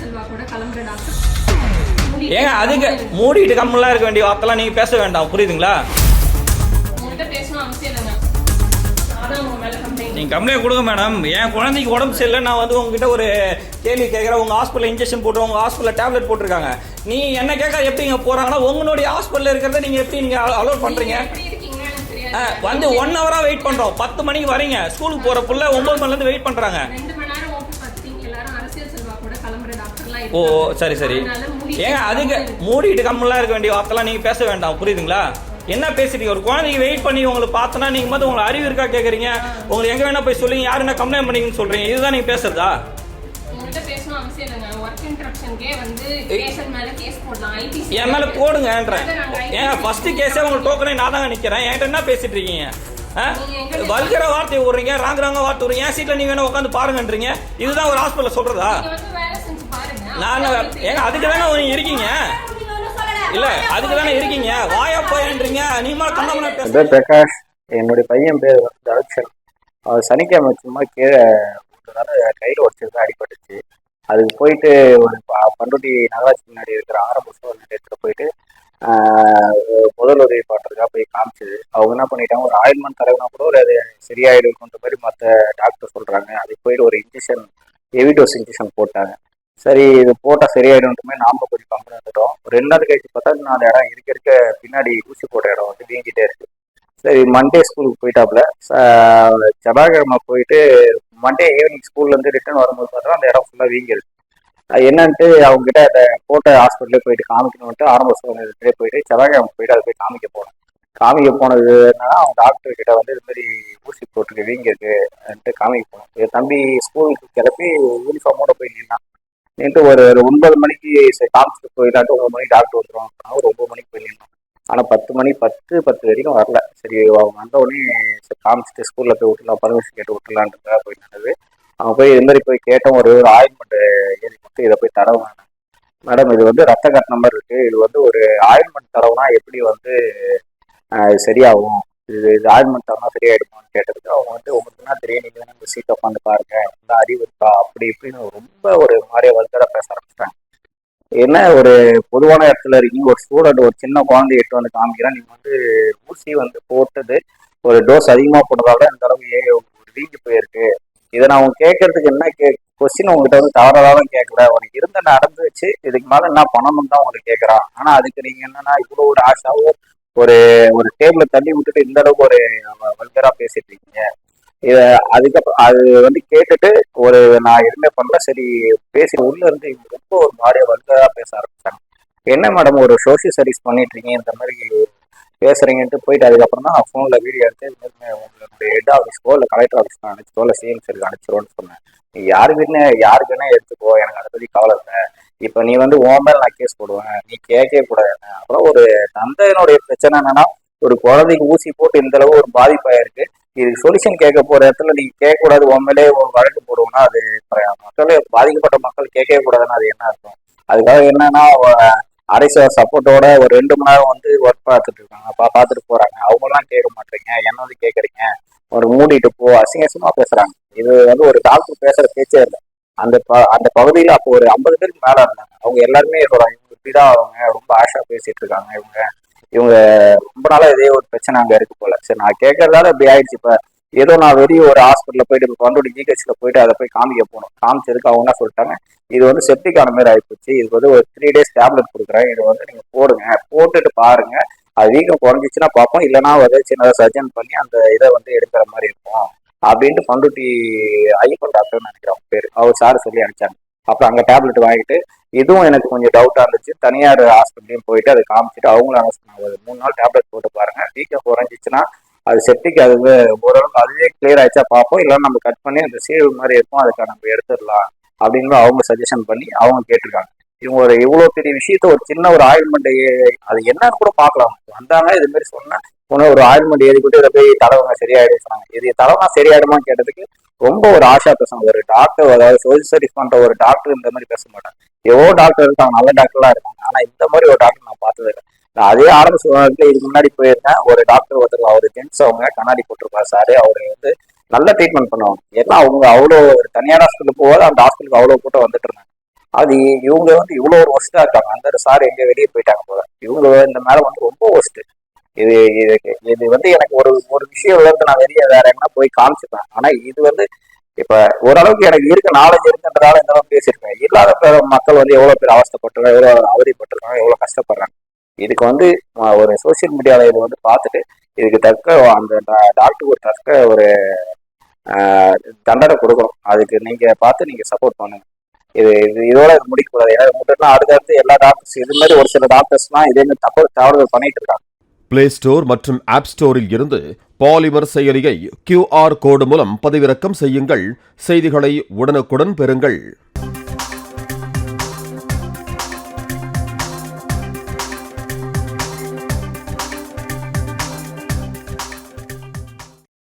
செல்வா கூட கிளம்புற டாக்டர். ஏங்க அதுக்கு மூடிட்டு கம்மெல்லாம் இருக்க வேண்டிய வார்த்தைலாம் நீங்க பேச வேண்டாம். புரியுதுங்களா? நீங்க கம்ப்ளைண்ட் கொடுங்க மேடம் என் குழந்தைக்கு உடம்பு சரியில்லை. நான் வந்து உங்ககிட்ட ஒரு கேள்வி கேட்குறேன். உங்க ஹாஸ்பிட்டல் இன்ஜெக்ஷன் போட்டு உங்க ஹாஸ்பிட்டல் டேப்லெட் போட்டிருக்காங்க. நீ என்ன கேட்க எப்படிங்க போறாங்கன்னா உங்களுடைய ஹாஸ்பிட்டல் இருக்கிறத நீங்க எப்படி நீங்க அலோட் பண்றீங்க? எப்படி வந்து ஒன் ஹவரா வெயிட் பண்றோம். பத்து மணிக்கு வரீங்க. ஸ்கூலுக்கு போற புள்ள ஒன்பது மணில இருந்து வெயிட் பண்றாங்க ரெண்டு மணி நேரம் ஓப்பி பார்த்தீங்க எல்லாரும் அரசியல் செல்வா கூட கிளம்புற டாக்டர்லாம் ஓ. சரி சரி. ஏங்க அதுக்கு மூடிட்டு கம்மெல்லாம் இருக்க வேண்டிய வார்த்தைலாம் நீங்க பேச வேண்டாம் புரியுதுங்களா? என்ன பேசுறீங்க? ஒரு குழந்தைக்கு வெயிட் பண்ணி உங்களுக்கு பார்த்தனா நீங்க வந்து உங்களுக்கு அறிவு இருக்கா கேக்குறீங்க? உங்களுக்கு எங்க வேணா போய் சொல்லுங்க யாரு என்ன கம்ப்ளைண்ட் பண்ணீங்கன்னு சொல்றீங்க? இதுதான் நீங்க பேசுறதா? என் மேல போடுங்கன்றேன். ஏன் ஃபர்ஸ்ட் கேஸே உங்களுக்கு டோக்கனே நான் தாங்க நிக்கிறேன். என்கிட்ட என்ன பேசிட்டு இருக்கீங்க? வல்கிற வார்த்தை விடுறீங்க ராங்க ராங்க வார்த்தை விடுறீங்க. என் சீட்ல நீங்க வேணா உட்காந்து பாருங்கன்றீங்க. இதுதான் ஒரு ஹாஸ்பிட்டல் சொல்றதா? நான் ஏங்க அதுக்கு தானே இருக்கீங்க. இல்ல அதுக்கு தானே இருக்கீங்க. வாயா போயன்றீங்க. நீமா மேல பேச. பேர் பிரகாஷ் என்னுடைய பையன் பேர் வந்து தர்ஷன். அவர் சனிக்கிழமை சும்மா கீழே கையில் உடச்சிருக்கு அடிபட்டுச்சு. அதுக்கு போயிட்டு ஒரு பண்ருட்டி நகராட்சி முன்னாடி இருக்கிற ஆரம்ப சுகாதார நிலையத்தில் போயிட்டு முதல் உதவி பண்ணுறதுக்காக போய் காமிச்சது. அவங்க என்ன பண்ணிட்டாங்க ஒரு ஆயில்மெண்ட் தடவினா கூட ஒரு அது சரியாயிடுன்ற மாதிரி மற்ற டாக்டர் சொல்கிறாங்க அதுக்கு போயிட்டு ஒரு இன்ஜெக்ஷன் ஹெவி டோஸ் இன்ஜெக்ஷன் போட்டாங்க. சரி இது போட்டால் சரியாயிடும்ட்டுமே நாம கொஞ்சம் கம்பெனி வந்துட்டோம் ரெண்டு நாள் கழிச்சு பார்த்தா அந்த இடம் இருக்க இருக்க பின்னாடி ஊசி போட்ட இடம் வந்து வீங்கிட்டே இருக்கு. சரி மண்டே ஸ்கூலுக்கு போயிட்டாப்புல. செவ்வாய்க்கிழமை போயிட்டு மண்டே ஈவினிங் ஸ்கூல்ல இருந்து ரிட்டர்ன் வரும்போது பார்த்தா அந்த இடம் ஃபுல்லாக வீங்கிருக்கு. அது என்னன்ட்டு அவங்க கிட்ட அந்த போட்ட ஹாஸ்பிட்டலே போயிட்டு காமிக்கணும்ட்டு ஆரம்ப சூழ்நிலையிலே போயிட்டு செவ்வாய்க்கிழமை போயிட்டு அதை போய் காமிக்க போனேன். காமிக்க போனது என்னன்னா அவங்க டாக்டர் கிட்ட வந்து இது மாதிரி ஊசி போட்டுருக்கு வீங்கிருக்கு காமிக்க போனோம் என் தம்பி ஸ்கூலுக்கு கிளப்பி யூனிஃபார்மோட போய் நின்னான். நேற்று ஒரு ஒன்பது மணிக்கு சரி காமிச்சிட்டு போயிடலான்ட்டு ஒன்பது மணிக்கு டாக்டர் வந்துடும் ஒரு ஒன்பது மணிக்கு போயிடலாம். ஆனால் பத்து மணி பத்து பத்து வரைக்கும் வரல. சரி அவங்க வந்த உடனே சரி காமிச்சிட்டு ஸ்கூலில் போய் விட்டுலாம் பர்மிஷன் கேட்டு விட்டுலான்றதுக்காக போய் நடந்தது அவங்க போய் இது மாதிரி போய் கேட்டோம் ஒரு ஆயில்மெண்ட் எழுதி கொடுத்து இதை போய் தடவுனாங்க மேடம் இது வந்து ரத்த கட்டின நம்பர் இருக்கு. இது வந்து ஒரு ஆயில்மெண்ட் தரவுனா எப்படி வந்து சரியாகும்? இது இது ஆயில்மெண்ட் தடவுனா சரியாயிடுமான்னு கேட்டதுக்கு அவங்க வந்து உங்களுக்கு தான் தெரியும்? நீங்க தானே இந்த சீட்டை உட்காந்து பாருங்க. இந்த அறிவு இருக்கா? அப்படி இப்படின்னு ரொம்ப ஒரு மாதிரியா வல்கரா பேச ஆரம்பிச்சிட்டாங்க. என்ன ஒரு பொதுவான இடத்துல இருக்கீங்க. ஒரு ஸ்டூடெண்ட் ஒரு சின்ன குழந்தைய எட்டு வந்து காமிக்கிறேன். நீங்க வந்து ஊசி வந்து போட்டது ஒரு டோஸ் அதிகமா போட்டதால இந்த அளவு ஏ ஒரு வீங்கி போயிருக்கு. இதை நான் அவங்க கேட்கறதுக்கு என்ன கே கொஸ்டின் உங்ககிட்ட வந்து தவறாக தான் கேட்கல உனக்கு இருந்த நடந்துச்சு இதுக்கு மேல என்ன பண்ணணும் தான் உங்களுக்கு கேட்கறான். ஆனா அதுக்கு நீங்க என்னன்னா இவ்வளவு ஒரு ஆசாவோ ஒரு ஒரு டேபிள தள்ளி விட்டுட்டு இந்த அளவுக்கு ஒரு வல்கரா பேசிட்டு இருக்கீங்க. இத அதுக்கப்புறம் அது வந்து கேட்டுட்டு ஒரு நான் எதுவுமே பண்ணல சரி பேசி உள்ள இருந்து இவங்க ரொம்ப ஒரு மாதிரியா வல்கரா பேச ஆரம்பிச்சாங்க. என்ன மேடம் ஒரு சோஷியல் சர்வீஸ் பண்ணிட்டு இருக்கீங்க இந்த மாதிரி பேசுறீங்கன்ட்டு போயிட்டு அதுக்கப்புறம் தான் ஃபோனில் வீடியோ எடுத்து உங்களுடைய ஹெட் ஆஃபீஸ்க்கோ இல்லை கலெக்டர் ஆஃபீஸ்க்கோ அனுப்பிச்சோ இல்லை சிஎம்சிக்கு அனுப்பிச்சிருவோன்னு சொன்னேன். நீ யாருக்குன்னு யாருக்குன்னா எடுத்துக்கோ எனக்கு அதை பற்றி கவலை இல்லை. இப்போ நீ வந்து ஓ மேல நான் கேஸ் போடுவேன் நீ கேட்கவே கூடாது அப்புறம் ஒரு தந்தையினுடைய பிரச்சனை என்னன்னா ஒரு குழந்தைக்கு ஊசி போட்டு இந்த அளவு ஒரு பாதிப்பாயிருக்கு இதுக்கு சொல்யூஷன் கேட்க போற இடத்துல நீங்க கேட்க கூடாது மேலே ஒரு வழக்கு போடுவோம்னா அது மக்களே பாதிக்கப்பட்ட மக்கள் கேட்கவே கூடாதுன்னா அது என்ன அர்த்தம்? அதுக்காக என்னன்னா அரசு சப்போர்ட்டோட ஒரு ரெண்டு மணி நேரம் வந்து ஒர்க் பார்த்துட்டு இருக்காங்க. பா பார்த்துட்டு போறாங்க. அவங்களாம் கேட்க மாட்டீங்க. என்ன வந்து கேட்குறீங்க ஒரு மூடிட்டு போ. அசிங்க பேசுறாங்க. இது வந்து ஒரு டாக்டர் பேசுற பேச்சே இல்லை. அந்த ப- அந்த பகுதியில் அப்போ ஒரு ஐம்பது பேருக்கு மேல இருந்தாங்க. அவங்க எல்லாருமே சொல்றாங்க இவங்க இப்படிதான் அவங்க ரொம்ப ஆஷா பேசிட்டு இருக்காங்க இவங்க. இவங்க ரொம்ப நாளா இதே ஒரு பிரச்சனை அங்க இருக்கு போல. சரி நான் கேட்கறதால இப்படி ஆயிடுச்சு. இப்ப ஏதோ நான் வெளியே ஒரு ஹாஸ்பிட்டல்ல போயிட்டு இப்போ பண்டோடி ஜிஹெச்ல போயிட்டு அதை போய் காமிக்க போகணும் காமிச்சதுக்கு அவங்க என்ன சொல்லிட்டாங்க? இது வந்து செப்டிக் ஆன மாதிரி ஆயிப்போச்சு. இதுக்கு வந்து ஒரு த்ரீ டேஸ் டேப்லெட் கொடுக்குறேன். இது வந்து நீங்க போடுங்க. போட்டுட்டு பாருங்க. அது வீக்கம் குறைஞ்சிச்சுன்னா பார்ப்போம். இல்லைன்னா வந்து சின்னதாக சர்ஜன் பண்ணி அந்த இதை வந்து எடுக்கிற மாதிரி இருக்கும். அப்படின்ட்டு பண்டுட்டி ஐயப்பன் டாக்டர்னு நினைக்கிறேன் பேர். அவர் சார் சொல்லி அனுப்பிச்சாங்க. அப்புறம் அங்கே டேப்லெட் வாங்கிட்டு இதுவும் எனக்கு கொஞ்சம் டவுட்டாக இருந்துச்சு. தனியார் ஹாஸ்பிட்டலையும் போயிட்டு அதை காமிச்சிட்டு அவங்களும் அனுப்பிச்சாங்க ஒரு மூணு நாள் டேப்லெட் போட்டு பாருங்க. வீக்கம் குறைஞ்சிச்சுன்னா அது செப்டிக் அது ஓரளவுக்கு அதுவே கிளியர் ஆயிடுச்சா பார்ப்போம். இல்லைன்னா நம்ம கட் பண்ணி அந்த சீல் மாதிரி இருக்கும். அதுக்காக நம்ம எடுத்துடலாம். அப்படின்னு அவங்க சஜஷன் பண்ணி அவங்க கேட்டிருக்காங்க. இவங்க ஒரு இவ்வளோ பெரிய விஷயத்த ஒரு சின்ன ஒரு ஆயில்மெண்ட் அது என்னன்னு கூட பார்க்கலாம். வந்தாங்க இது மாதிரி சொன்னா ஒரு ஆயில்மெண்ட் ஏறி போட்டு இதை போய் தடவுங்க சரியாயிடும் சொன்னாங்க. இது தடவை சரியாயிடுமா கேட்டதுக்கு ரொம்ப ஒரு ஆஷா பேசுவாங்க. ஒரு டாக்டர் அதாவது சோசியல் சர்வீஸ் பண்ற ஒரு டாக்டர் இந்த மாதிரி பேச மாட்டாங்க. எவ்வளோ டாக்டர் இருக்காங்க நல்ல டாக்டர்லாம் இருக்காங்க. ஆனா இந்த மாதிரி ஒரு டாக்டர் நான் பார்த்தது இல்லை. நான் அதே ஆரம்ப சுகாதாரத்துல இதுக்கு முன்னாடி போயிருந்தேன். ஒரு டாக்டர் ஒருத்தர் அவர் ஜென்ஸ் அவங்க கண்ணாடி போட்டிருப்பாரு சாரு அவரு வந்து நல்ல ட்ரீட்மெண்ட் பண்ணுவாங்க. ஏன்னா அவங்க அவ்வளோ ஒரு தனியார் ஹாஸ்பிட்டல் போகாத அந்த ஹாஸ்பிட்டலுக்கு அவ்வளோ கூட்டம் வந்துட்டு இருந்தாங்க. அது இவங்க வந்து இவ்வளோ ஒரு ஒஸ்டா இருக்காங்க. அந்த சார் எங்க வெளியே போயிட்டாங்க போல. இவங்க இந்த மேல வந்து ரொம்ப ஒஸ்ட் இது இது இது வந்து எனக்கு ஒரு ஒரு விஷயம் வந்து நான் வெளியே வேற எங்கன்னா போய் காமிச்சிப்பேன். ஆனா இது வந்து இப்ப ஓரளவுக்கு எனக்கு இருக்க நாலேஜ் இருக்குன்றதால இந்த அளவுக்கு பேசியிருக்கேன். இல்லாத பேர் மக்கள் வந்து எவ்வளவு பேர் அவஸ்தைப்பட்டிருக்காங்க எவ்வளவு அவதிப்பட்டிருக்காங்க எவ்வளவு கஷ்டப்படுறாங்க. இதுக்கு வந்து ஒரு சோஷியல் மீடியாவில் இது வந்து பார்த்துட்டு இதுக்கு தக்க அந்த டாக்டருக்கு தக்க ஒரு தண்டனை கொடுக்கணும். அதுக்கு நீங்க பார்த்து நீங்க சப்போர்ட் பண்ணுங்க. இது இது இதோட இது முடிக்கக்கூடாது. ஏன்னா முன்னாடி அடுத்தடுத்து எல்லா டாக்டர்ஸ் இது மாதிரி ஒரு சில டாக்டர்ஸ்லாம் இதே மாதிரி தப்பு தவறுகள் பண்ணிட்டு இருக்காங்க. பிளே ஸ்டோர் மற்றும் ஆப் ஸ்டோரில் இருந்து பாலிமர் செயலியை கியூஆர் கோடு மூலம் பதிவிறக்கம் செய்யுங்கள். செய்திகளை உடனுக்குடன் பெறுங்கள்.